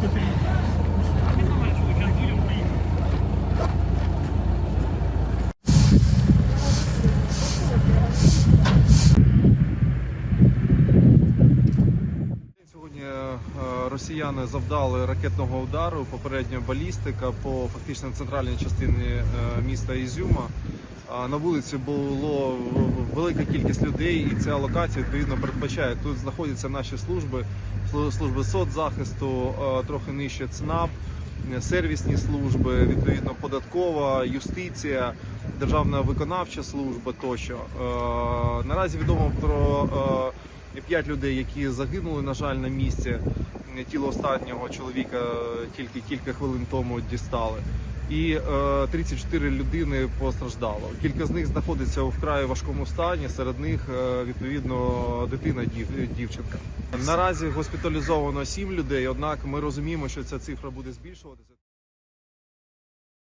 Сьогодні е, росіяни завдали ракетного удару попередньо балістика по фактично центральній частині е, міста Ізюма. На вулиці було велика кількість людей, і ця локація відповідно передбачає. Тут знаходяться наші служби, служби соцзахисту, е, трохи нижче ЦНАП, сервісні служби, відповідно податкова, юстиція, державна виконавча служба тощо. Е, Наразі відомо про е, п'ять людей, які загинули, на жаль, на місці. Тіло останнього чоловіка тільки кілька хвилин тому дістали. І е, 34 людини постраждало. Кілька з них знаходиться у вкрай важкому стані. Серед них е, відповідно дитина дів- дівчинка. Наразі госпіталізовано 7 людей. Однак ми розуміємо, що ця цифра буде збільшуватися.